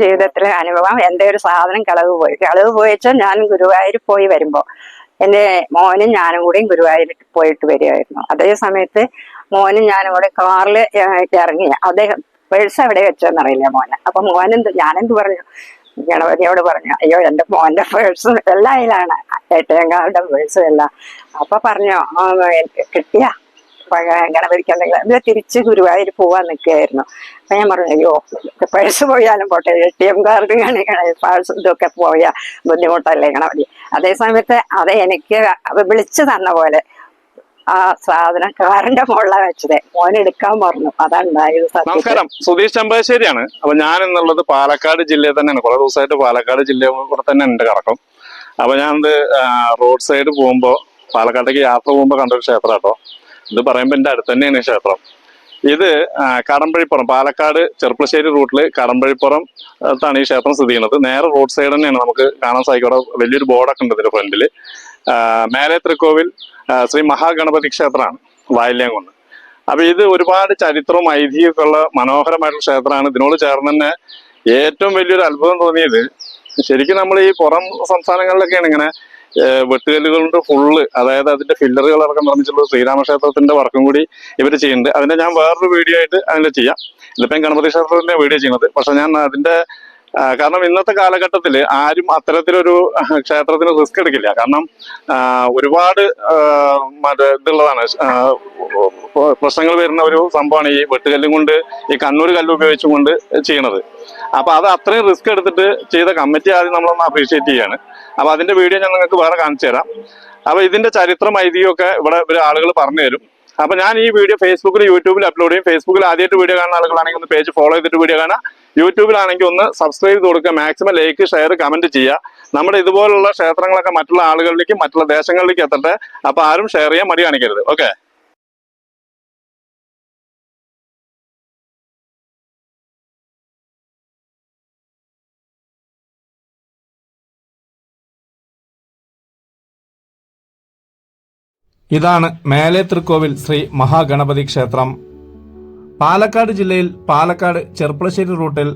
ജീവിതത്തിലെ അനുഭവം എന്റെ ഒരു സാധനം കളവ് പോയി. കളവ് പോയിച്ചാൽ ഞാൻ ഗുരുവായൂർ പോയി വരുമ്പോൾ എന്റെ മോനും ഞാനും കൂടിയും ഗുരുവായൂർ പോയിട്ട് വരികയായിരുന്നു. അതേ സമയത്ത് മോനും ഞാനും കൂടെ കാറിൽ ഇറങ്ങി. അദ്ദേഹം പേഴ്സ് എവിടെ വെച്ചെന്നറിയില്ല മോനെ. അപ്പൊ മോനെന്ത് ഞാനെന്ത് പറഞ്ഞു? ഗണപതിയോട് പറഞ്ഞു അയ്യോ എന്റെ മോന്റെ പേഴ്സും എല്ലാം അതിലാണ് ഏട്ടയങ്കാരുടെ പേഴ്സും എല്ലാം. അപ്പൊ പറഞ്ഞോ കിട്ടിയ. ഗണപതിക്ക് എന്തെങ്കിലും ഇത് തിരിച്ച് ഗുരുവായൂർ പോവാൻ നിൽക്കുകയായിരുന്നു. അപ്പൊ ഞാൻ പറഞ്ഞു അയ്യോ പേഴ്സ് പോയാലും പോട്ടെ A T M card purse ഇതൊക്കെ പോയാൽ ബുദ്ധിമുട്ടല്ലേ ഗണപതി. അതേ സമയത്ത് അത് എനിക്ക് വിളിച്ചു തന്ന പോലെ ആ സാധനം കാറിന്റെ മുകളിലാണ് വെച്ചത് മോൻ എടുക്കാൻ പറഞ്ഞു സത്യത്തിൽ. നമസ്കാരം സുധീഷ് ചെമ്പാശ്ശേരിയാണ് അപ്പൊ ഞാൻ എന്നുള്ളത് പാലക്കാട് ജില്ലയിൽ തന്നെയാണ് കുറെ ദിവസമായിട്ട് പാലക്കാട് ജില്ലയിൽ കൂടെ തന്നെ ഉണ്ട് കറക്കം. അപ്പൊ ഞാൻ റോഡ് സൈഡ് പോകുമ്പോ പാലക്കാട്ടേക്ക് യാത്ര പോകുമ്പോ കണ്ടൊരു ക്ഷേത്രം കേട്ടോ. ഇത് പറയുമ്പോൾ എന്റെ അടുത്ത് തന്നെയാണ് ക്ഷേത്രം. ഇത് കടമ്പഴിപ്പുറം പാലക്കാട് ചെറുപ്പശ്ശേരി റൂട്ടിൽ കടമ്പഴിപ്പുറം ത്താണ് ഈ ക്ഷേത്രം സ്ഥിതി ചെയ്യുന്നത്. നേരെ റോഡ് സൈഡ് തന്നെയാണ് നമുക്ക് കാണാൻ സാധിക്കും അവിടെ വലിയൊരു ബോർഡൊക്കെ ഉണ്ട് ഇതിന്റെ ഫ്രണ്ടിൽ മേലെ തൃക്കോവിൽ ശ്രീ മഹാഗണപതി ക്ഷേത്രമാണ് വായില്യാംകുന്ന് അപ്പൊ ഇത് ഒരുപാട് ചരിത്രവും ഐതിഹ്യമൊക്കെ ഉള്ള മനോഹരമായിട്ടുള്ള ക്ഷേത്രമാണ്. ഇതിനോട് ചേർന്ന് തന്നെ ഏറ്റവും വലിയൊരു അത്ഭുതം തോന്നിയത് ശരിക്കും നമ്മൾ ഈ പുറം സംസ്ഥാനങ്ങളിലൊക്കെയാണ് ഇങ്ങനെ ഏഹ് വെട്ടുകല്ലുകൾ ഫുള്ള് അതായത് അതിന്റെ ഫില്ലറുകൾ അടക്കം നിർമ്മിച്ചുള്ള ശ്രീരാമക്ഷേത്രത്തിന്റെ വർക്കും കൂടി ഇവർ ചെയ്യുന്നുണ്ട്. അതിന്റെ ഞാൻ വേറൊരു വീഡിയോ ആയിട്ട് അതിന്റെ ചെയ്യാം. ഇതിപ്പോ ഗണപതി ക്ഷേത്രത്തിന്റെ വീഡിയോ ചെയ്യുന്നത്. പക്ഷെ ഞാൻ അതിന്റെ കാരണം ഇന്നത്തെ കാലഘട്ടത്തിൽ ആരും അത്തരത്തിലൊരു ക്ഷേത്രത്തിന് റിസ്ക് എടുക്കില്ല. കാരണം ഒരുപാട് മറ്റേ ഇതുള്ളതാണ്. പ്രശ്നങ്ങൾ വരുന്ന ഒരു സംഭവമാണ് ഈ വെട്ടുകല്ലും കൊണ്ട് ഈ കണ്ണൂർ കല്ല് ഉപയോഗിച്ചുകൊണ്ട് ചെയ്യണത്. അപ്പൊ അത് അത്രയും റിസ്ക് എടുത്തിട്ട് ചെയ്ത കമ്മിറ്റി ആദ്യം നമ്മളൊന്ന് അപ്രീഷിയേറ്റ് ചെയ്യാണ്. അപ്പൊ അതിന്റെ വീഡിയോ ഞാൻ നിങ്ങൾക്ക് വേറെ കാണിച്ചു തരാം. അപ്പൊ ഇതിന്റെ ചരിത്രം ഐതിഹ്യമൊക്കെ ഇവിടെ ഇവർ ആളുകൾ പറഞ്ഞു തരും. അപ്പൊ ഞാൻ ഈ വീഡിയോ ഫേസ്ബുക്കിൽ യൂട്യൂബിൽ അപ്ലോഡ് ചെയ്യും. ഫേസ്ബുക്കിൽ ആദ്യമായിട്ട് വീഡിയോ കാണുന്ന ആളുകളാണെങ്കിൽ ഒന്ന് പേജ് ഫോളോ ചെയ്തിട്ട് വീഡിയോ കാണാം യൂട്യൂബിലാണെങ്കിൽ ഒന്ന് സബ്സ്ക്രൈബ് ചെയ്ത് കൊടുക്കുക. മാക്സിമം ലൈക്ക് ഷെയർ കമന്റ് ചെയ്യുക. നമ്മുടെ ഇതുപോലുള്ള ക്ഷേത്രങ്ങളൊക്കെ മറ്റുള്ള ആളുകളിലേക്കും മറ്റുള്ള ദേശങ്ങളിലേക്കും എത്തട്ടെ. അപ്പൊ ആരും ഷെയർ ചെയ്യാൻ മടി കാണിക്കരുത്. ഓക്കെ ഇതാണ് മേലെ തൃക്കോവിൽ ശ്രീ മഹാഗണപതി ക്ഷേത്രം. പാലക്കാട് ജില്ലയിൽ പാലക്കാട് ചെർപ്പളശ്ശേരി റൂട്ടിൽ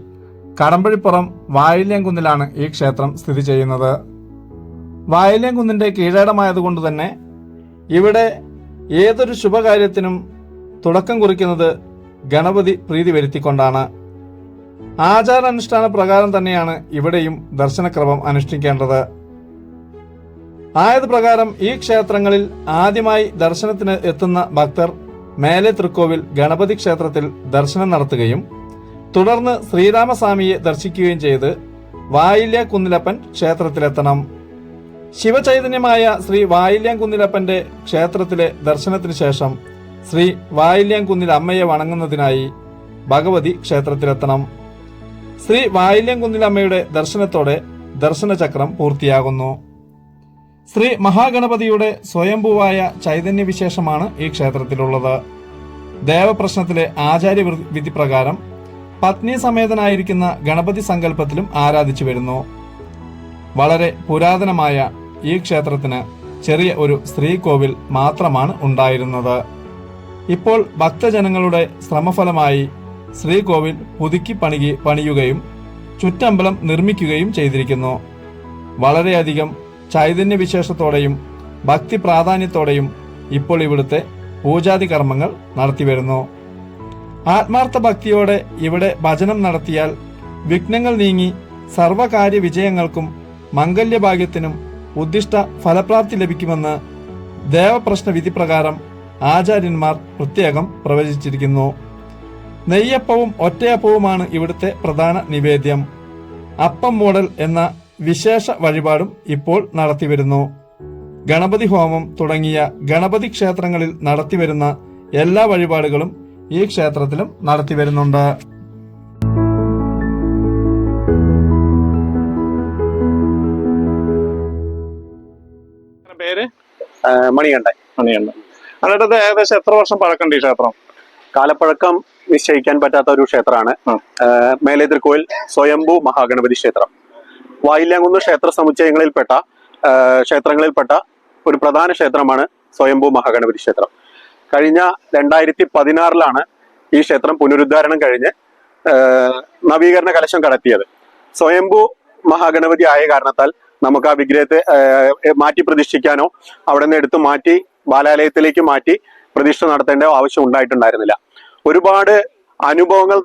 കടമ്പഴിപ്പുറം വായില്യംകുന്നിലാണ് ഈ ക്ഷേത്രം സ്ഥിതി ചെയ്യുന്നത്. വായില്യംകുന്നിന്റെ കീഴടമായതുകൊണ്ട് തന്നെ ഇവിടെ ഏതൊരു ശുഭകാര്യത്തിനും തുടക്കം കുറിക്കുന്നത് ഗണപതി പ്രീതി വരുത്തിക്കൊണ്ടാണ്. ആചാരാനുഷ്ഠാന പ്രകാരം തന്നെയാണ് ഇവിടെയും ദർശനക്രമം അനുഷ്ഠിക്കേണ്ടത്. ആയത് പ്രകാരം ഈ ക്ഷേത്രങ്ങളിൽ ആദ്യമായി ദർശനത്തിന് എത്തുന്ന ഭക്തർ മേലെ തൃക്കോവിൽ ഗണപതി ക്ഷേത്രത്തിൽ ദർശനം നടത്തുകയും തുടർന്ന് ശ്രീരാമസ്വാമിയെ ദർശിക്കുകയും ചെയ്ത് വായില്യ കുന്നിലപ്പൻ ക്ഷേത്രത്തിലെത്തണം. ശിവചൈതന്യമായ ശ്രീ വായില്യാം കുന്നിലപ്പന്റെ ക്ഷേത്രത്തിലെ ദർശനത്തിന് ശേഷം ശ്രീ വായില്യാം കുന്നിൽ അമ്മയെ വണങ്ങുന്നതിനായി ഭഗവതി ക്ഷേത്രത്തിലെത്തണം. ശ്രീ വായില്യം കുന്നിലമ്മയുടെ ദർശനത്തോടെ ദർശനചക്രം പൂർത്തിയാകുന്നു. ശ്രീ മഹാഗണപതിയുടെ സ്വയംഭൂവായ ചൈതന്യവിശേഷമാണ് ഈ ക്ഷേത്രത്തിലുള്ളത്. ദേവപ്രശ്നത്തിലെ ആചാര്യ വിധി പ്രകാരം പത്നി സമേതനായിരിക്കുന്ന ഗണപതി സങ്കല്പത്തിലും ആരാധിച്ചു വരുന്നു. വളരെ പുരാതനമായ ഈ ക്ഷേത്രത്തിന് ചെറിയ ഒരു സ്ത്രീകോവിൽ മാത്രമാണ് ഉണ്ടായിരുന്നത്. ഇപ്പോൾ ഭക്തജനങ്ങളുടെ ശ്രമഫലമായി ശ്രീകോവിൽ പുതുക്കി പണികി പണിയുകയും ചുറ്റമ്പലം നിർമ്മിക്കുകയും ചെയ്തിരിക്കുന്നു. വളരെയധികം ചൈതന്യ വിശേഷത്തോടെയും ഭക്തി പ്രാധാന്യത്തോടെയും ഇപ്പോൾ ഇവിടുത്തെ പൂജാതി കർമ്മങ്ങൾ നടത്തിവരുന്നു. ആത്മാർത്ഥ ഭക്തിയോടെ ഇവിടെ ഭജനം നടത്തിയാൽ വിഘ്നങ്ങൾ നീങ്ങി സർവകാര്യ വിജയങ്ങൾക്കും മംഗല്യഭാഗ്യത്തിനും ഉദ്ദിഷ്ട ഫലപ്രാപ്തി ലഭിക്കുമെന്ന് ദേവപ്രശ്ന വിധി പ്രകാരം ആചാര്യന്മാർ പ്രത്യേകം പ്രവചിച്ചിരിക്കുന്നു. നെയ്യപ്പവും ഒറ്റയപ്പവുമാണ് ഇവിടുത്തെ പ്രധാന നിവേദ്യം. അപ്പം മോഡൽ എന്ന വിശേഷ വഴിപാടും ഇപ്പോൾ നടത്തിവരുന്നു. ഗണപതി ഹോമം തുടങ്ങിയ ഗണപതി ക്ഷേത്രങ്ങളിൽ നടത്തിവരുന്ന എല്ലാ വഴിപാടുകളും ഈ ക്ഷേത്രത്തിലും നടത്തിവരുന്നുണ്ട്. പേര്? മണികണ്ഠൻ. മണികണ്ഠൻ. അതായത് ഏകദേശം എത്ര വർഷം പഴക്കമുണ്ട് ഈ ക്ഷേത്രം? കാലപ്പഴക്കം നിശ്ചയിക്കാൻ പറ്റാത്ത ഒരു ക്ഷേത്രമാണ്. മേലേതിർക്കോയിൽ മേലെ സ്വയംഭൂ മഹാഗണപതി ക്ഷേത്രം. വായില്ലാങ്കുന്ന് ക്ഷേത്ര സമുച്ചയങ്ങളിൽപ്പെട്ട ക്ഷേത്രങ്ങളിൽപ്പെട്ട ഒരു പ്രധാന ക്ഷേത്രമാണ് സ്വയംഭൂ മഹാഗണപതി ക്ഷേത്രം. കഴിഞ്ഞ രണ്ടായിരത്തി പതിനാറിലാണ് ഈ ക്ഷേത്രം പുനരുദ്ധാരണം കഴിഞ്ഞ് നവീകരണ കലശം കടത്തിയത്. സ്വയംഭൂ മഹാഗണപതി ആയ കാരണത്താൽ നമുക്ക് ആ വിഗ്രഹത്തെ മാറ്റി പ്രതിഷ്ഠിക്കാനോ അവിടെ നിന്ന് എടുത്ത് മാറ്റി ബാലാലയത്തിലേക്ക് മാറ്റി പ്രതിഷ്ഠ നടത്തേണ്ട ആവശ്യം ഉണ്ടായിട്ടുണ്ടായിരുന്നില്ല. ഒരുപാട് അനുഭവങ്ങൾ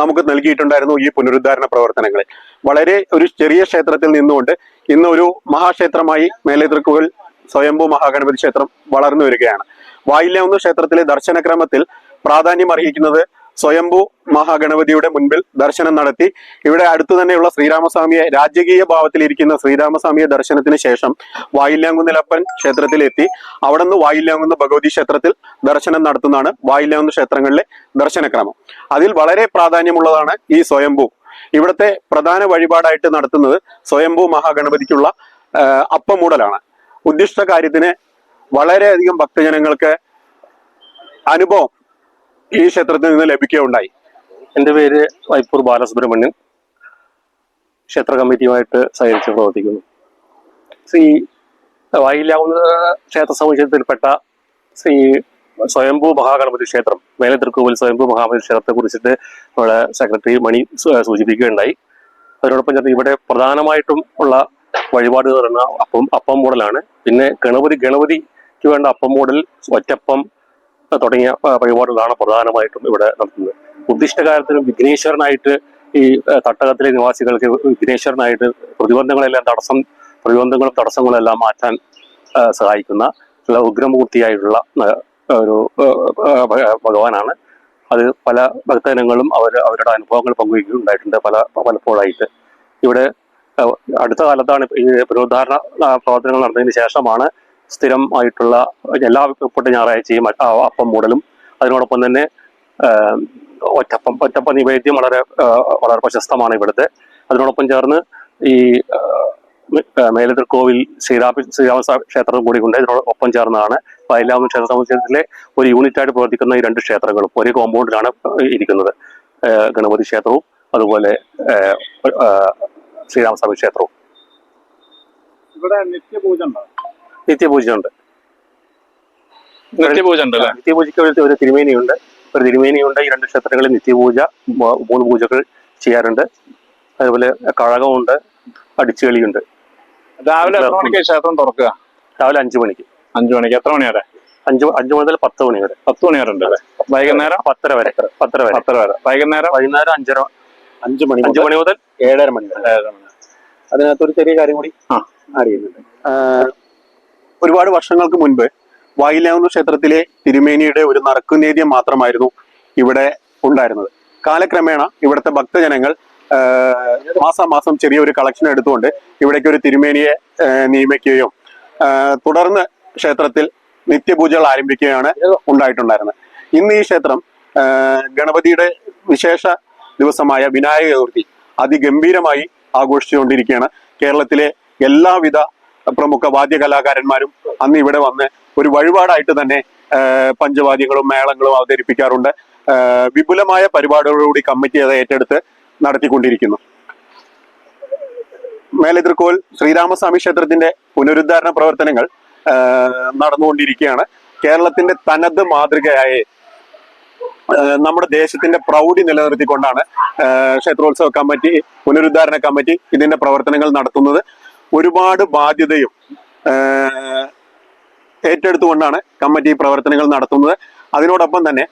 നമുക്ക് നൽകിയിട്ടുണ്ടായിരുന്നു ഈ പുനരുദ്ധാരണ പ്രവർത്തനങ്ങളിൽ വളരെ ഒരു ചെറിയ ക്ഷേത്രത്തിൽ നിന്നുകൊണ്ട് ഇന്ന് ഒരു മഹാക്ഷേത്രമായി മേലേതൃക്കുകൾ സ്വയംഭൂ മഹാഗണപതി ക്ഷേത്രം വളർന്നു വരികയാണ്. വായില്ലാവുന്ന ക്ഷേത്രത്തിലെ ദർശനക്രമത്തിൽ പ്രാധാന്യം അർഹിക്കുന്നത് സ്വയംഭൂ മഹാഗണപതിയുടെ മുൻപിൽ ദർശനം നടത്തി. ഇവിടെ അടുത്തു തന്നെയുള്ള ശ്രീരാമസ്വാമിയെ രാജകീയ ഭാവത്തിലിരിക്കുന്ന ശ്രീരാമസ്വാമിയെ ദർശനത്തിന് ശേഷം വായില്ലാങ്കുന്നിലപ്പൻ ക്ഷേത്രത്തിലെത്തി. അവിടെ നിന്ന് വായില്ലാങ്കുന്ന ഭഗവതി ക്ഷേത്രത്തിൽ ദർശനം നടത്തുന്നതാണ് വായില്ലാങ്കുന്ന ക്ഷേത്രങ്ങളിലെ ദർശനക്രമം. അതിൽ വളരെ പ്രാധാന്യമുള്ളതാണ് ഈ സ്വയംഭൂ. ഇവിടുത്തെ പ്രധാന വഴിപാടായിട്ട് നടത്തുന്നത് സ്വയംഭൂ മഹാഗണപതിക്കുള്ള അപ്പമൂടലാണ്. ഉദ്ദിഷ്ട കാര്യത്തിന് വളരെയധികം ഭക്തജനങ്ങൾക്ക് അനുഭവം ഈ ക്ഷേത്രത്തിൽ നിന്ന് ലഭിക്കുകയുണ്ടായി. എന്റെ പേര് വൈപ്പൂർ ബാലസുബ്രഹ്മണ്യൻ. ക്ഷേത്ര കമ്മിറ്റിയുമായിട്ട് സഹകരിച്ച് പ്രവർത്തിക്കുന്നു. ശ്രീ വായിലാവുന്ന ക്ഷേത്ര സമുച്ചയത്തിൽപ്പെട്ട ശ്രീ സ്വയംഭൂ മഹാഗണപതി ക്ഷേത്രം മേലെ തൃക്കോവിൽ സ്വയംഭൂ മഹാഗണപതി ക്ഷേത്രത്തെ കുറിച്ചിട്ട് നമ്മുടെ സെക്രട്ടറി മണി സൂചിപ്പിക്കുകയുണ്ടായി. അതിനോടൊപ്പം ചേർത്ത് ഇവിടെ പ്രധാനമായിട്ടും ഉള്ള വഴിപാട് എന്ന് പറയുന്ന അപ്പം അപ്പം മോഡലാണ്. പിന്നെ ഗണപതി ഗണപതിക്ക് വേണ്ട അപ്പം മോഡൽ ഒറ്റപ്പം തുടങ്ങിയ വഴിപാടുകളാണ് പ്രധാനമായിട്ടും ഇവിടെ നടത്തുന്നത്. ഉദ്ദിഷ്ടകാലത്തിന് വിഘ്നേശ്വരനായിട്ട് ഈ തട്ടകത്തിലെ നിവാസികൾക്ക് വിഘ്നേശ്വരനായിട്ട് പ്രതിബന്ധങ്ങളെല്ലാം തടസ്സം പ്രതിബന്ധങ്ങളും തടസ്സങ്ങളും എല്ലാം മാറ്റാൻ സഹായിക്കുന്ന ഉഗ്രമൂർത്തിയായിട്ടുള്ള ഒരു ഭഗവാനാണ്. അത് പല ഭക്തജനങ്ങളും അവർ അവരുടെ അനുഭവങ്ങൾ പങ്കുവയ്ക്കുന്നുണ്ടായിട്ടുണ്ട് പല പലപ്പോഴായിട്ട് ഇവിടെ അടുത്ത കാലത്താണ് ഈ പുനരുദ്ധാരണ പ്രവർത്തനങ്ങൾ നടന്നതിന് ശേഷമാണ് സ്ഥിരമായിട്ടുള്ള എല്ലാ ഉൾപ്പെട്ട ഞായറാഴ്ചയും അപ്പം മൂടലും. അതിനോടൊപ്പം തന്നെ ഒറ്റപ്പം ഒറ്റപ്പ നിവേദ്യം വളരെ വളരെ പ്രശസ്തമാണ് ഇവിടുത്തെ. അതിനോടൊപ്പം ചേർന്ന് ഈ ആ, കോവിൽ മേലതിർക്കോവിൽ ശ്രീരാമ ശ്രീരാമ ക്ഷേത്രം കൂടി ഉണ്ട്. ഇതിനോടൊപ്പം ചേർന്നാണ് വയലാമ ക്ഷേത്ര സമുച്ചയത്തിലെ ഒരു യൂണിറ്റായിട്ട് പ്രവർത്തിക്കുന്ന ഈ രണ്ട് ക്ഷേത്രങ്ങളും. ഒരേ കോമ്പൗണ്ടിലാണ് ഇരിക്കുന്നത്. ഗണപതി ക്ഷേത്രവും അതുപോലെ ശ്രീരാമസ്വാമി ക്ഷേത്രവും. ഇവിടെ നിത്യപൂജ ഉണ്ടോ? നിത്യപൂജയുണ്ട്. നിത്യപൂജ ഉണ്ട് അല്ലേ നിത്യപൂജയ്ക്ക് ഒരു തിരുമേനിയുണ്ട്. ഒരു തിരുമേനിയുണ്ട്. ഈ രണ്ട് ക്ഷേത്രങ്ങളിൽ നിത്യപൂജ മൂന്ന് പൂജകൾ ചെയ്യാറുണ്ട്. അതുപോലെ കഴകമുണ്ട് അടിച്ചുകളിയുണ്ട്. രാവിലെ എത്ര മണിക്ക് ക്ഷേത്രം തുറക്കുക? രാവിലെ അഞ്ചു മണിക്ക്. അഞ്ചു മണിക്ക്. എത്ര മണി വരെ? അഞ്ചു അഞ്ചു മുതൽ പത്ത് മണി വരെ. പത്ത് മണി വരെ ഉണ്ട് അല്ലേ വൈകുന്നേരം? പത്തര വരെ. പത്തര. വരെ. പത്തര വരെ. വൈകുന്നേരം? വൈകുന്നേരം അഞ്ചര അഞ്ചു മണി അഞ്ചു മണി മുതൽ ഏഴര മണി വരെ. ഏഴര മണി അതിനകത്ത് ഒരു ചെറിയ കാര്യം കൂടി ആ. അറിയുന്നുണ്ട് ഒരുപാട് വർഷങ്ങൾക്ക് മുൻപ് വൈലാവുന്ന ക്ഷേത്രത്തിലെ തിരുമേനിയുടെ ഒരു നറുക്കുനേദ്യം മാത്രമായിരുന്നു ഇവിടെ ഉണ്ടായിരുന്നത്. കാലക്രമേണ ഇവിടുത്തെ ഭക്തജനങ്ങൾ മാസം മാസം ചെറിയൊരു കളക്ഷൻ എടുത്തുകൊണ്ട് ഇവിടേക്ക് ഒരു തിരുമേനിയെ നിയമിക്കുകയും തുടർന്ന് ക്ഷേത്രത്തിൽ നിത്യപൂജകൾ ആരംഭിക്കുകയാണ് ഉണ്ടായിട്ടുണ്ടായിരുന്നത്. ഇന്ന് ഈ ക്ഷേത്രം ഗണപതിയുടെ വിശേഷ ദിവസമായ വിനായക ചതുർത്ഥി അതിഗംഭീരമായി ആഘോഷിച്ചുകൊണ്ടിരിക്കുകയാണ്. കേരളത്തിലെ എല്ലാവിധ പ്രമുഖ വാദ്യ കലാകാരന്മാരും അന്ന് ഇവിടെ വന്ന് ഒരു വഴിപാടായിട്ട് തന്നെ പഞ്ചവാദ്യങ്ങളും മേളങ്ങളും അവതരിപ്പിക്കാറുണ്ട്. വിപുലമായ പരിപാടികളോടുകൂടി കമ്മിറ്റി അത് ഏറ്റെടുത്ത് നടത്തിക്കൊണ്ടിരിക്കുന്നു. മേലെതിർക്കോൽ ശ്രീരാമസ്വാമി ക്ഷേത്രത്തിന്റെ പുനരുദ്ധാരണ പ്രവർത്തനങ്ങൾ നടന്നുകൊണ്ടിരിക്കുകയാണ്. കേരളത്തിന്റെ തനത് മാതൃകയായ നമ്മുടെ ദേശത്തിന്റെ പ്രൗഢി നിലനിർത്തിക്കൊണ്ടാണ് ക്ഷേത്രോത്സവ കമ്മിറ്റി പുനരുദ്ധാരണ കമ്മിറ്റി ഇതിന്റെ പ്രവർത്തനങ്ങൾ നടത്തുന്നത്. ഒരുപാട് ബാധ്യതയും ഏറ്റെടുത്തുകൊണ്ടാണ് കമ്മിറ്റി പ്രവർത്തനങ്ങൾ നടത്തുന്നത്. അതിനോടൊപ്പം തന്നെ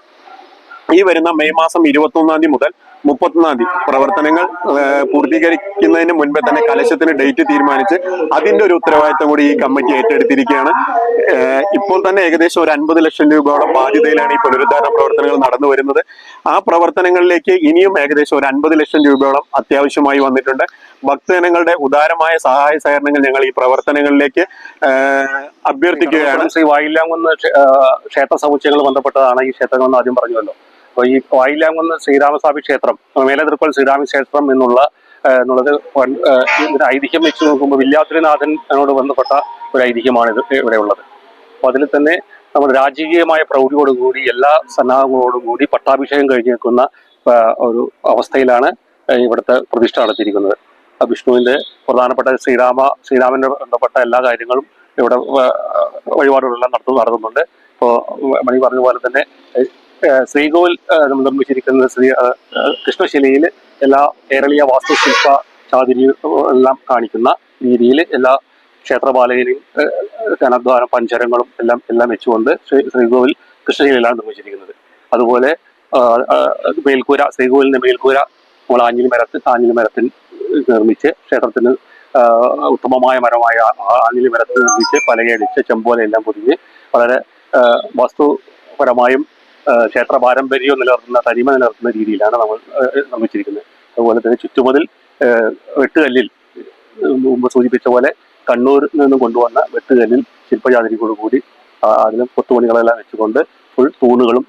ഈ വരുന്ന മെയ് മാസം ഇരുപത്തി ഒന്നാം തീയതി മുതൽ മുപ്പത്തൊന്നാം തീയതി പ്രവർത്തനങ്ങൾ പൂർത്തീകരിക്കുന്നതിന് മുൻപേ തന്നെ കലശത്തിന് ഡേറ്റ് തീരുമാനിച്ച് അതിന്റെ ഒരു ഉത്തരവാദിത്തം കൂടി ഈ കമ്മിറ്റി ഏറ്റെടുത്തിരിക്കുകയാണ്. ഇപ്പോൾ തന്നെ ഏകദേശം ഒരു അൻപത് ലക്ഷം രൂപയോളം ബാധ്യതയിലാണ് ഈ പുനരുദ്ധാരണ പ്രവർത്തനങ്ങൾ നടന്നു വരുന്നത്. ആ പ്രവർത്തനങ്ങളിലേക്ക് ഇനിയും ഏകദേശം ഒരു അൻപത് ലക്ഷം രൂപയോളം അത്യാവശ്യമായി വന്നിട്ടുണ്ട്. ഭക്തജനങ്ങളുടെ ഉദാരമായ സഹായ സഹകരണങ്ങൾ ഞങ്ങൾ ഈ പ്രവർത്തനങ്ങളിലേക്ക് അഭ്യർത്ഥിക്കുകയാണ്. ശ്രീ വായില്ലാങ്കുന്ന് ക്ഷേത്ര സമുച്ചയങ്ങൾ ബന്ധപ്പെട്ടതാണ് ഈ ക്ഷേത്രങ്ങൾ ആദ്യം പറഞ്ഞുവല്ലോ. അപ്പോൾ ഈ വായിലാങ്കുന്ന് ശ്രീരാമസ്വാമി ക്ഷേത്രം മേലതിർപ്പൽ ശ്രീരാമ ക്ഷേത്രം എന്നുള്ള എന്നുള്ളത് ഇതിന് ഐതിഹ്യം വെച്ച് നോക്കുമ്പോൾ വില്യാദ്രിനാഥനോട് ബന്ധപ്പെട്ട ഒരു ഐതിഹ്യമാണ് ഇത് ഇവിടെ ഉള്ളത്. അപ്പോൾ അതിൽ തന്നെ നമ്മൾ രാജകീയമായ പ്രൗഢിയോടുകൂടി എല്ലാ സന്നാഹങ്ങളോടും കൂടി പട്ടാഭിഷേകം കഴിഞ്ഞ് നിൽക്കുന്ന ഒരു അവസ്ഥയിലാണ് ഇവിടുത്തെ പ്രതിഷ്ഠ നടത്തിയിരിക്കുന്നത്. വിഷ്ണുവിന്റെ പ്രധാനപ്പെട്ട ശ്രീരാമ ശ്രീരാമന്റെ ബന്ധപ്പെട്ട എല്ലാ കാര്യങ്ങളും ഇവിടെ വഴിപാടുകളെല്ലാം നടത്തുന്നു നടത്തുന്നുണ്ട്. ഇപ്പോൾ മണി പറഞ്ഞ പോലെ തന്നെ ശ്രീകോവിൽ നമ്മൾ നിർമ്മിച്ചിരിക്കുന്നത് ശ്രീ കൃഷ്ണശിലയിൽ എല്ലാ കേരളീയ വാസ്തുശില്പ ചാതിരി എല്ലാം കാണിക്കുന്ന രീതിയിൽ എല്ലാ ക്ഷേത്രപാലകരെയും ധനദ്വാരം പഞ്ചരങ്ങളും എല്ലാം എല്ലാം വെച്ചുകൊണ്ട് ശ്രീ ശ്രീകോവിൽ കൃഷ്ണശിലയിലാണ് നിർമ്മിച്ചിരിക്കുന്നത്. അതുപോലെ മേൽക്കൂര ശ്രീകോവിലിന്റെ മേൽക്കൂര നമ്മൾ ആഞ്ഞിലി മരത്തിൽ ആഞ്ഞിലി മരത്തിൽ നിർമ്മിച്ച് ക്ഷേത്രത്തിന് ഉത്തമമായ മരമായ ആഞ്ഞിലി മരത്തിൽ നിർമ്മിച്ച് പലകയടിച്ച് ചെമ്പോലയെല്ലാം പൊതിഞ്ഞ് വളരെ വസ്തുപരമായും ക്ഷേത്ര പാരമ്പര്യവും നിലനിർത്തുന്ന തനിമ നിലനിർത്തുന്ന രീതിയിലാണ് നമ്മൾ നിർമ്മിച്ചിരിക്കുന്നത്. അതുപോലെ തന്നെ ചുറ്റുമതിൽ വെട്ടുകല്ലിൽ മുമ്പ് സൂചിപ്പിച്ച പോലെ കണ്ണൂരിൽ നിന്നും കൊണ്ടുവന്ന വെട്ടുകല്ലിൽ ശില്പജാതിരിയോട് കൂടി അതിലും കൊത്തുപണികളെല്ലാം വെച്ചുകൊണ്ട് ഫുൾ തൂണുകളും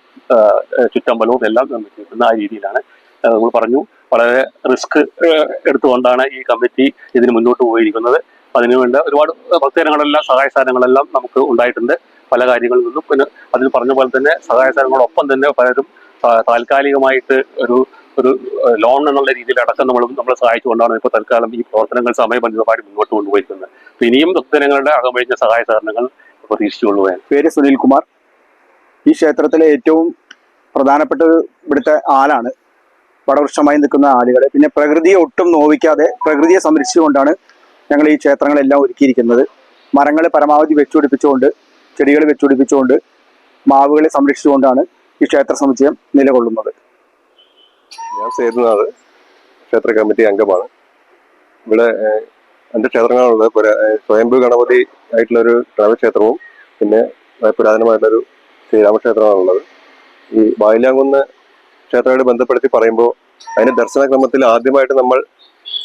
ചുറ്റമ്പലവും എല്ലാം നിർമ്മിച്ചിരിക്കുന്ന ആ രീതിയിലാണ്. നമ്മൾ പറഞ്ഞു വളരെ റിസ്ക് എടുത്തുകൊണ്ടാണ് ഈ കമ്മിറ്റി ഇതിന് മുന്നോട്ട് പോയിരിക്കുന്നത്. അതിനുവേണ്ട ഒരുപാട് ഭക്തജനങ്ങളെല്ലാം സഹായ സ്ഥാനങ്ങളെല്ലാം നമുക്ക് ഉണ്ടായിട്ടുണ്ട്. പല കാര്യങ്ങളിൽ നിന്നും പിന്നെ അതിൽ പറഞ്ഞ പോലെ തന്നെ സഹായ സഹകരണങ്ങളൊപ്പം തന്നെ പലരും താൽക്കാലികമായിട്ട് ഒരു ഒരു ലോൺ എന്നുള്ള രീതിയിൽ അടക്കം നമ്മൾ നമ്മളെ സഹായിച്ചുകൊണ്ടാണ് ഇപ്പോൾ തൽക്കാലം ഈ പ്രവർത്തനങ്ങൾ സമയബന്ധിതമായിട്ട് മുന്നോട്ട് കൊണ്ടുപോയിരിക്കുന്നത്. അപ്പൊ ഇനിയും ഭക്തജനങ്ങളുടെ അകമഴിഞ്ഞ സഹായ സഹകരണങ്ങൾ പ്രതീക്ഷിച്ചുകൊള്ളുകയാണ് പേര് സുനിൽകുമാർ ഈ ക്ഷേത്രത്തിലെ ഏറ്റവും പ്രധാനപ്പെട്ട ഇവിടുത്തെ ആലാണ് വടവൃക്ഷമായി നിൽക്കുന്ന ആലുകൾ പിന്നെ പ്രകൃതിയെ ഒട്ടും നോവിക്കാതെ പ്രകൃതിയെ സംരക്ഷിച്ചുകൊണ്ടാണ് ഞങ്ങൾ ഈ ക്ഷേത്രങ്ങളെല്ലാം ഒരുക്കിയിരിക്കുന്നത്. മരങ്ങൾ പരമാവധി വെച്ചുപിടിപ്പിച്ചുകൊണ്ട് ചെടികൾ വെച്ചുപിടിപ്പിച്ചുകൊണ്ട് മാവുകളെ സംരക്ഷിച്ചുകൊണ്ടാണ് ഈ ക്ഷേത്ര സമുച്ചയം നിലകൊള്ളുന്നത്. ഞാൻ സേതുനാഥ് ക്ഷേത്ര കമ്മിറ്റി അംഗമാണ്. ഇവിടെ രണ്ട് ക്ഷേത്രങ്ങളുള്ളത് സ്വയംഭൂ ഗണപതി ആയിട്ടുള്ളൊരു ക്ഷേത്രവും പിന്നെ പുരാതനമായിട്ടുള്ളൊരു ശ്രീരാമക്ഷേത്രമാണുള്ളത്. ഈ ബായിലാങ്കുന്ന് ക്ഷേത്രമായിട്ട് ബന്ധപ്പെടുത്തി പറയുമ്പോൾ അതിന്റെ ദർശന ക്രമത്തിൽ ആദ്യമായിട്ട് നമ്മൾ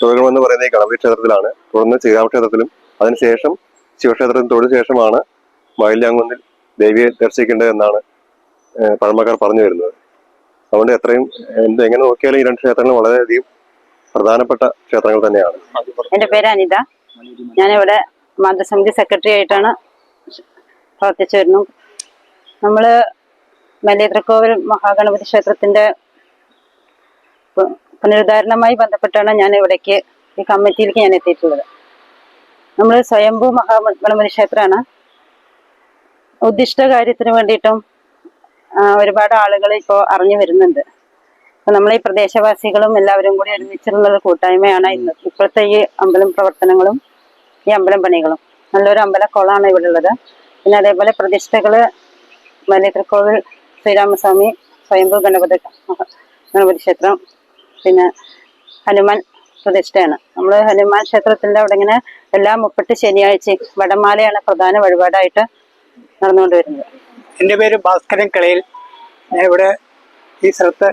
തുടരണമെന്ന് പറയുന്നത് ഈ ഗണപതി ക്ഷേത്രത്തിലാണ്. തുടർന്ന് ശ്രീരാമക്ഷേത്രത്തിലും അതിനുശേഷം ശിവക്ഷേത്രത്തിന് തൊഴിൽ ശേഷമാണ് ബായിലാങ്കുന്നിൽ ദേവിയെ ദർശിക്കേണ്ടത് എന്നാണ് പഴമക്കാർ പറഞ്ഞു വരുന്നത്. അതുകൊണ്ട് എത്രയും എന്ത് എങ്ങനെ നോക്കിയാലും ഈ രണ്ട് ക്ഷേത്രങ്ങൾ വളരെയധികം പ്രധാനപ്പെട്ട ക്ഷേത്രങ്ങൾ തന്നെയാണ്. എന്റെ പേര് അനിത. ഞാനിവിടെ മന്ത്രിസമിതി സെക്രട്ടറി ആയിട്ടാണ് പ്രവർത്തിച്ചു വരുന്നു. നമ്മൾ മല്ലേത്രക്കോവിൽ മഹാഗണപതി ക്ഷേത്രത്തിന്റെ പുനരുദ്ധാരണമായി ബന്ധപ്പെട്ടാണ് ഞാൻ ഇവിടേക്ക് ഈ കമ്മിറ്റിയിലേക്ക് ഞാൻ എത്തിയിട്ടുള്ളത്. നമ്മൾ സ്വയംഭൂ മഹാഗണപതി ക്ഷേത്രമാണ്. ഉദ്ദിഷ്ട കാര്യത്തിന് വേണ്ടിയിട്ടും ഒരുപാട് ആളുകൾ ഇപ്പോൾ അറിഞ്ഞു വരുന്നുണ്ട്. നമ്മൾ ഈ പ്രദേശവാസികളും എല്ലാവരും കൂടി ഒരുമിച്ചുള്ള ഒരു കൂട്ടായ്മയാണ് ഇന്ന്. ഇപ്പോഴത്തെ ഈ അമ്പലം പ്രവർത്തനങ്ങളും ഈ അമ്പലം പണികളും. നല്ലൊരു അമ്പലക്കുളമാണ് ഇവിടെ ഉള്ളത് പിന്നെ അതേപോലെ പ്രതിഷ്ഠകൾ മലയത്രക്കോവിൽ ശ്രീരാമസ്വാമി സ്വയംഭൂ ഗണപതി ഗണപതി ക്ഷേത്രം പിന്നെ ഹനുമാൻ പ്രതിഷ്ഠയാണ്. നമ്മൾ ഹനുമാൻ ക്ഷേത്രത്തിന്റെ അവിടെ ഇങ്ങനെ എല്ലാ മുപ്പട്ട് ശനിയാഴ്ച വടമാലയാണ് പ്രധാന വഴിപാടായിട്ട് നടന്നുകൊണ്ട് വരുന്നത് എന്റെ പേര് ഭാസ്കരൻ കളയിൽ. ഞാൻ ഇവിടെ ഈ സ്ഥലത്ത്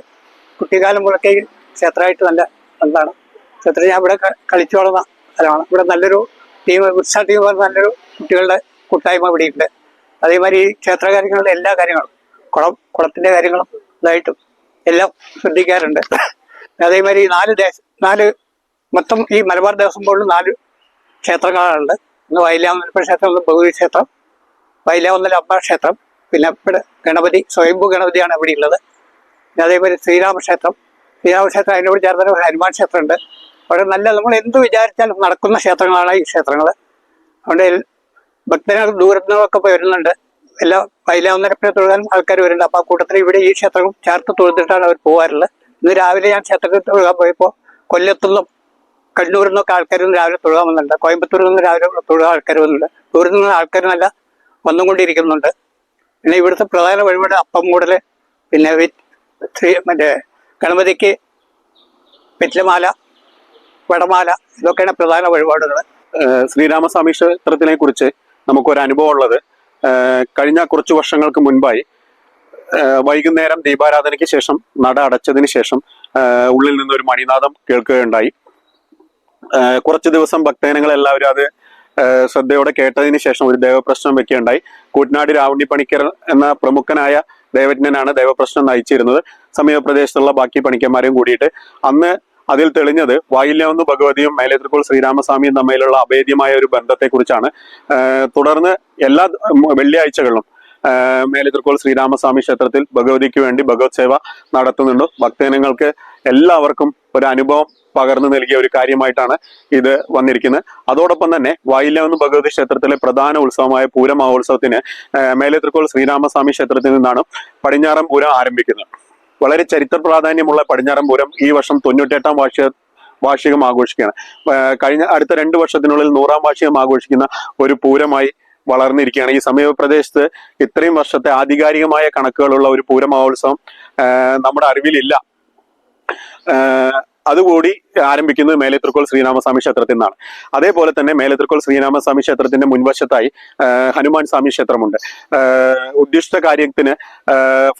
കുട്ടിക്കാലം മുതലൊക്കെ ക്ഷേത്രമായിട്ട് നല്ല എന്താണ് ക്ഷേത്രം ഞാൻ ഇവിടെ കളിച്ചു വളർന്ന സ്ഥലമാണ്. ഇവിടെ നല്ലൊരു ടീം ഉത്സാഹ ടീം പോലെ നല്ലൊരു കുട്ടികളുടെ കൂട്ടായ്മ ഇവിടെ ഉണ്ട് അതേമാതിരി ഈ ക്ഷേത്ര കാര്യങ്ങളുടെ എല്ലാ കാര്യങ്ങളും കുളം കുളത്തിന്റെ കാര്യങ്ങളും ഇതായിട്ടും എല്ലാം ശ്രദ്ധിക്കാറുണ്ട്. അതേമാതിരി നാല് ദേശ നാല് മൊത്തം ഈ മലബാർ ദേവസ്വം ബോർഡിൽ നാല് ക്ഷേത്രങ്ങളുണ്ട് ഒന്ന് വൈലാമലപ്പുഴ ക്ഷേത്രം ഭഗവതി ക്ഷേത്രം. വൈലാവുന്നല അമ്മ ക്ഷേത്രം. പിന്നെ ഇവിടെ ഗണപതി സ്വയംഭൂ ഗണപതിയാണ് ഇവിടെ ഉള്ളത്. പിന്നെ അതേപോലെ ശ്രീരാമക്ഷേത്രം ശ്രീരാമക്ഷേത്രം അതിനോട് ചേർന്ന ഹനുമാൻ ക്ഷേത്രമുണ്ട്. അവിടെ നല്ല നമ്മൾ എന്ത് വിചാരിച്ചാലും നടക്കുന്ന ക്ഷേത്രങ്ങളാണ് ഈ ക്ഷേത്രങ്ങൾ. അവിടെ ഭക്തജനങ്ങൾ ദൂരത്തു നിന്നൊക്കെ പോയി വരുന്നുണ്ട്. എല്ലാ വൈലാവുന്നരപ്പിനെ തൊഴുകാനും ആൾക്കാർ വരുന്നുണ്ട്. അപ്പോൾ ആ കൂട്ടത്തിൽ ഇവിടെ ഈ ക്ഷേത്രവും ചേർത്ത് തൊഴുതിട്ടാണ് അവർ പോകാറുള്ളത് ഇന്ന് രാവിലെ ഞാൻ ക്ഷേത്രത്തിൽ തൊഴുകാൻ പോയപ്പോൾ കൊല്ലത്തുനിന്നും കണ്ണൂരിൽ നിന്നൊക്കെ ആൾക്കാർ രാവിലെ തൊഴുകാൻ വന്നിട്ടുണ്ട്. കോയമ്പത്തൂരിൽ നിന്ന് രാവിലെ തൊഴുകാൻ ആൾക്കാർ വന്നിട്ടുണ്ട്. ദൂരത്തു നിന്ന് ആൾക്കാർ നല്ല വന്നുകൊണ്ടിരിക്കുന്നുണ്ട് പിന്നെ ഇവിടുത്തെ പ്രധാന വഴിപാട് അപ്പം കൂടൽ പിന്നെ മറ്റേ ഗണപതിക്ക് പെറ്റിലമാല വടമാല ഇതൊക്കെയാണ് പ്രധാന വഴിപാടുകൾ ശ്രീരാമസ്വാമി ക്ഷേത്രത്തിനെ കുറിച്ച് നമുക്കൊരു അനുഭവം ഉള്ളത്. കഴിഞ്ഞ കുറച്ച് വർഷങ്ങൾക്ക് മുൻപായി വൈകുന്നേരം ദീപാരാധനയ്ക്ക് ശേഷം നട അടച്ചതിന് ശേഷം ഉള്ളിൽ നിന്നൊരു മണിനാഥം കേൾക്കുകയുണ്ടായി. കുറച്ച് ദിവസം ഭക്തജനങ്ങൾ എല്ലാവരും അത് ശ്രദ്ധയോടെ കേട്ടതിന് ശേഷം ഒരു ദേവപ്രശ്നം വെക്കുകയുണ്ടായി. കൂറ്റനാട് രാവണി പണിക്കർ എന്ന പ്രമുഖനായ ദേവജ്ഞനാണ് ദേവപ്രശ്നം നയിച്ചിരുന്നത്. സമീപ പ്രദേശത്തുള്ള ബാക്കി പണിക്കന്മാരെയും കൂടിയിട്ട് അന്ന് അതിൽ തെളിഞ്ഞത് വായില്ലാവുന്ന ഭഗവതിയും മേലേത്രക്കോൾ ശ്രീരാമസ്വാമിയും തമ്മിലുള്ള അഭേദ്യമായ ഒരു ബന്ധത്തെക്കുറിച്ചാണ്. തുടർന്ന് എല്ലാ വെള്ളിയാഴ്ചകളിലും മേലേത്രക്കോൾ ശ്രീരാമസ്വാമി ക്ഷേത്രത്തിൽ ഭഗവതിക്ക് വേണ്ടി ഭഗവത് സേവ നടത്തുന്നുണ്ട്. ഭക്തജനങ്ങൾക്ക് എല്ലാവർക്കും ഒരു അനുഭവം പകർന്നു നൽകിയ ഒരു കാര്യമായിട്ടാണ് ഇത് വന്നിരിക്കുന്നത്. അതോടൊപ്പം തന്നെ വായില്ലാവുന്ന ഭഗവതി ക്ഷേത്രത്തിലെ പ്രധാന ഉത്സവമായ പൂര മഹോത്സവത്തിന് ശ്രീരാമസ്വാമി ക്ഷേത്രത്തിൽ നിന്നാണ് പടിഞ്ഞാറൻ പൂരം ആരംഭിക്കുന്നത്. വളരെ ചരിത്ര പ്രാധാന്യമുള്ള പടിഞ്ഞാറൻ പൂരം ഈ വർഷം തൊണ്ണൂറ്റെട്ടാം വാർഷിക വാർഷികം ആഘോഷിക്കുകയാണ്. കഴിഞ്ഞ അടുത്ത രണ്ട് വർഷത്തിനുള്ളിൽ നൂറാം വാർഷികം ആഘോഷിക്കുന്ന ഒരു പൂരമായി വളർന്നിരിക്കുകയാണ്. ഈ സമീപ പ്രദേശത്ത് ഇത്രയും വർഷത്തെ ആധികാരികമായ കണക്കുകളുള്ള ഒരു പൂരമഹോത്സവം നമ്മുടെ അറിവിലില്ല. അതുകൂടി ആരംഭിക്കുന്നത് മേലേത്തൃക്കോൾ ശ്രീരാമസ്വാമി ക്ഷേത്രത്തിൽ നിന്നാണ്. അതേപോലെ തന്നെ മേലേത്തൃക്കോൾ ശ്രീരാമസ്വാമി ക്ഷേത്രത്തിന്റെ മുൻവശത്തായി ഹനുമാൻ സ്വാമി ക്ഷേത്രമുണ്ട്. ഉദ്ദിഷ്ട കാര്യത്തിന്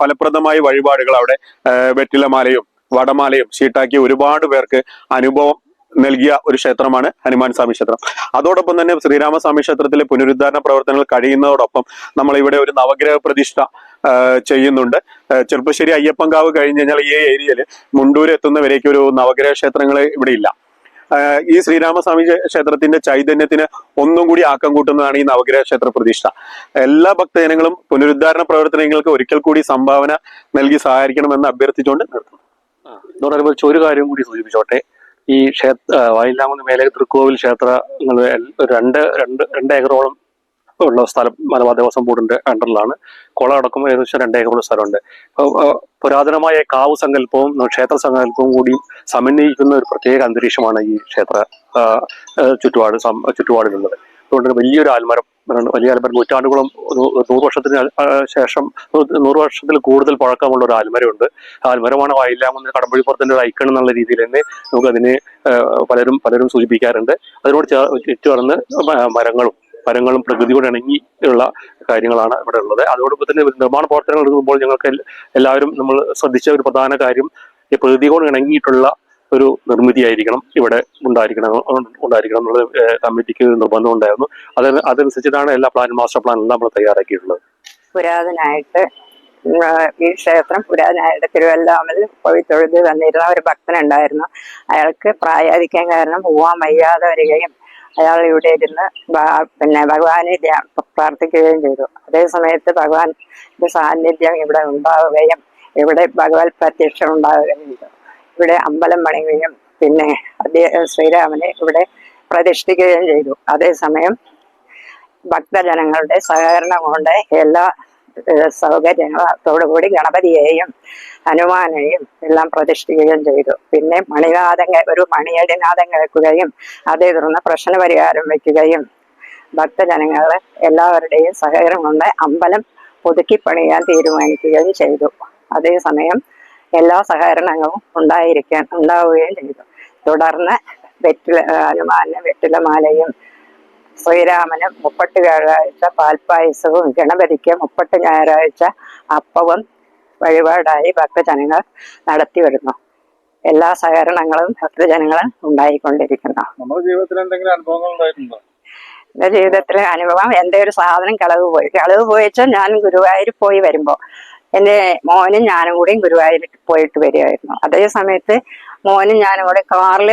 ഫലപ്രദമായ വഴിപാടുകൾ അവിടെ വെറ്റിലമാലയും വടമാലയും ചീട്ടാക്കി ഒരുപാട് പേർക്ക് അനുഭവം നൽകിയ ഒരു ക്ഷേത്രമാണ് ഹനുമാൻ സ്വാമി ക്ഷേത്രം. അതോടൊപ്പം തന്നെ ശ്രീരാമസ്വാമി ക്ഷേത്രത്തിലെ പുനരുദ്ധാരണ പ്രവർത്തനങ്ങൾ കഴിയുന്നതോടൊപ്പം നമ്മൾ ഇവിടെ ഒരു നവഗ്രഹ പ്രതിഷ്ഠ ചെയ്യുന്നുണ്ട്. ചെറുപ്പശ്ശേരി അയ്യപ്പൻകാവ് കഴിഞ്ഞ് കഴിഞ്ഞാൽ ഈ ഏരിയയിൽ മുണ്ടൂര് എത്തുന്നവരേക്ക് ഒരു നവഗ്രഹ ക്ഷേത്രങ്ങൾ ഇവിടെ ഇല്ല. ഈ ശ്രീരാമസ്വാമി ക്ഷേ- ക്ഷേത്രത്തിന്റെ ചൈതന്യത്തിന് ഒന്നും കൂടി ആക്കം കൂട്ടുന്നതാണ് ഈ നവഗ്രഹ ക്ഷേത്ര പ്രതിഷ്ഠ. എല്ലാ ഭക്തജനങ്ങളും പുനരുദ്ധാരണ പ്രവർത്തനങ്ങൾക്ക് ഒരിക്കൽ കൂടി സംഭാവന നൽകി സഹായിക്കണമെന്ന് അഭ്യർത്ഥിച്ചുകൊണ്ട് നിർത്തുന്നു. ഇതോടനുബന്ധിച്ച് ഒരു കാര്യം കൂടി സൂചിപ്പിച്ചോട്ടെ. ഈ ക്ഷേത്ര വയലാകുന്ന മേലെ തൃക്കോവിൽ ക്ഷേത്രങ്ങൾ രണ്ട് രണ്ട് രണ്ട് ഏക്കറോളം ഉള്ള സ്ഥലം മലബാർ ദേവസ്വം ബോർഡിന്റെ അണ്ടറിലാണ് കുളം അടക്കം ഏകദേശം രണ്ട് ഏക്കറുള്ള സ്ഥലമുണ്ട് പുരാതനമായ കാവ് സങ്കല്പവും ക്ഷേത്ര സങ്കല്പവും കൂടി സമന്വയിക്കുന്ന ഒരു പ്രത്യേക അന്തരീക്ഷമാണ് ഈ ക്ഷേത്ര ചുറ്റുപാട് ചുറ്റുപാടിലുള്ളത് അതുകൊണ്ട് വലിയൊരു ആൽമരം. വലിയ ആൽമരം നൂറ്റാണ്ടുകളും നൂറ് വർഷത്തിന് ശേഷം നൂറ് വർഷത്തിൽ കൂടുതൽ പഴക്കമുള്ള ഒരു ആൽമരമുണ്ട് ആൽമരമാണ് വയലാമെന്ന് കടമ്പഴിപ്പുറത്തിന്റെ ഒരു ഐക്കൺ എന്നുള്ള രീതിയിൽ തന്നെ നമുക്ക് അതിനെ പലരും പലരും സൂചിപ്പിക്കാറുണ്ട്. അതിനോട് ചേർ മരങ്ങളും മരങ്ങളും പ്രകൃതിയോട് ഇണങ്ങി ഉള്ള കാര്യങ്ങളാണ് ഇവിടെ ഉള്ളത്. അതോടൊപ്പം തന്നെ നിർമ്മാണ പ്രവർത്തനങ്ങൾ എടുക്കുമ്പോൾ ഞങ്ങൾക്ക് എല്ലാവരും നമ്മൾ ശ്രദ്ധിച്ച ഒരു പ്രധാന കാര്യം ഈ പ്രകൃതിയോട് ഇണങ്ങിയിട്ടുള്ള ഒരു നിർമ്മിതിയായിരിക്കണം ഇവിടെ ഉണ്ടായിരിക്കണം ഉണ്ടായിരിക്കണം എന്നുള്ള കമ്മിറ്റിക്ക് നിർബന്ധം ഉണ്ടായിരുന്നു. അത് അതനുസരിച്ചിട്ടാണ് എല്ലാ പ്ലാൻ മാസ്റ്റർ പ്ലാൻ പ്ലാനും നമ്മൾ തയ്യാറാക്കിയിട്ടുള്ളത്. പുരാതനായിട്ട് ഈ ക്ഷേത്രം പുരാതനായിട്ട് തിരുവല്ലാമിൽ പോയി തൊഴുത് വന്നിരുന്ന ഒരു ഭക്തനുണ്ടായിരുന്നു. അയാൾക്ക് പ്രായാധിക്യം കാരണം പോവാൻ വയ്യാതെ വരികയും അയാൾ ഇവിടെ ഇരുന്ന് പിന്നെ ഭഗവാനെ പ്രാർത്ഥിക്കുകയും ചെയ്തു. അതേ സമയത്ത് ഭഗവാന്റെ സാന്നിധ്യം ഇവിടെ ഉണ്ടാവുകയും ഇവിടെ ഭഗവത് പ്രത്യക്ഷം ഉണ്ടാവുകയും ചെയ്തു. ഇവിടെ അമ്പലം പണിയുകയും പിന്നെ അദ്ദേഹം ശ്രീരാമനെ ഇവിടെ പ്രതിഷ്ഠിക്കുകയും ചെയ്തു. അതേസമയം ഭക്തജനങ്ങളുടെ സഹകരണം കൊണ്ട് എല്ലാ സൗകര്യങ്ങളോടുകൂടി ഗണപതിയെയും ഹനുമാനെയും എല്ലാം പ്രതിഷ്ഠിക്കുകയും ചെയ്തു. പിന്നെ മണിനാഥം ഒരു മണിയടിനാഥം കേൾക്കുകയും അതേ തുടർന്ന് പ്രശ്ന പരിഹാരം വയ്ക്കുകയും ഭക്തജനങ്ങളെ എല്ലാവരുടെയും സഹകരണം കൊണ്ട് അമ്പലം പുതുക്കി പണിയാൻ തീരുമാനിക്കുകയും ചെയ്തു. അതേസമയം എല്ലാ സഹകരണങ്ങളും ഉണ്ടായിരിക്കാൻ ഉണ്ടാവുകയും ചെയ്തു. തുടർന്ന് വെറ്റില ഹനുമാന് വെറ്റിലമാലയും ശ്രീരാമന് മുപ്പട്ട് വ്യാഴാഴ്ച പാൽപ്പായസവും ഗണപതിക്ക് മുപ്പട്ട് ഞായറാഴ്ച അപ്പവും വഴിപാടായി ഭക്തജനങ്ങൾ നടത്തി വരുന്നു. എല്ലാ സഹകരണങ്ങളും ഭക്തജനങ്ങളും ഉണ്ടായിക്കൊണ്ടിരിക്കുന്നു. നമ്മുടെ ജീവിതത്തിൽ എന്തെങ്കിലും അനുഭവങ്ങൾ ഉണ്ടായിട്ടുണ്ടോ? എന്റെ ജീവിതത്തിലെ അനുഭവം എന്റെ ഒരു സാധനം കളവ് പോയി. കളവ് പോയിച്ചാൽ ഞാൻ ഗുരുവായൂർ പോയി വരുമ്പോ എന്റെ മോനും ഞാനും കൂടെയും ഗുരുവായൂർ പോയിട്ട് വരികയായിരുന്നു. അതേ സമയത്ത് മോനും ഞാനും കൂടെ കാറിൽ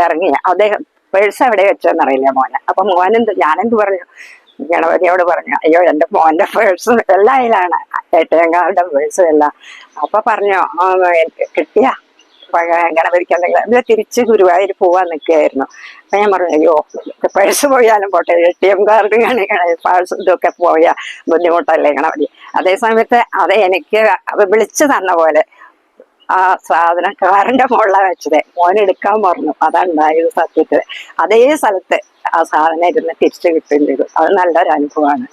ഇറങ്ങി. അദ്ദേഹം പേഴ്സ് എവിടെ വെച്ചെന്നറിയില്ല മോനെ. അപ്പൊ മോനെന്ത് ഞാനെന്ത് പറഞ്ഞു? ഗണപതിയോട് പറഞ്ഞു അയ്യോ എന്റെ മോന്റെ പേഴ്സ് എല്ലാം അതിലാണ് ഏറ്റവും പേഴ്സും എല്ലാം അപ്പൊ പറഞ്ഞു "ആ, എനിക്ക് കിട്ടിയ. ഗണപതിക്ക് എന്തെങ്കിലും ഇത് തിരിച്ച് ഗുരുവായൂർ പോവാൻ നിൽക്കുകയായിരുന്നു. അപ്പൊ ഞാൻ പറഞ്ഞു അയ്യോ പേഴ്സ് പോയാലും പോട്ടെ. A T M card purse ഇതൊക്കെ പോയാൽ ബുദ്ധിമുട്ടല്ലേ ഗണപതി? അതേ സമയത്ത് അത് എനിക്ക് വിളിച്ചു തന്ന പോലെ ആ സാധനം കാറിന്റെ മുകളിലാണ് വെച്ചത്. മോൻ എടുക്കാൻ പറഞ്ഞു. അതുണ്ടായത് സത്യത്തിൽ. അതേ സ്ഥലത്ത് ആ സാധനം ഇരുന്ന് തിരിച്ചു കിട്ടുകയും ചെയ്തു. അത് നല്ലൊരു അനുഭവമാണ്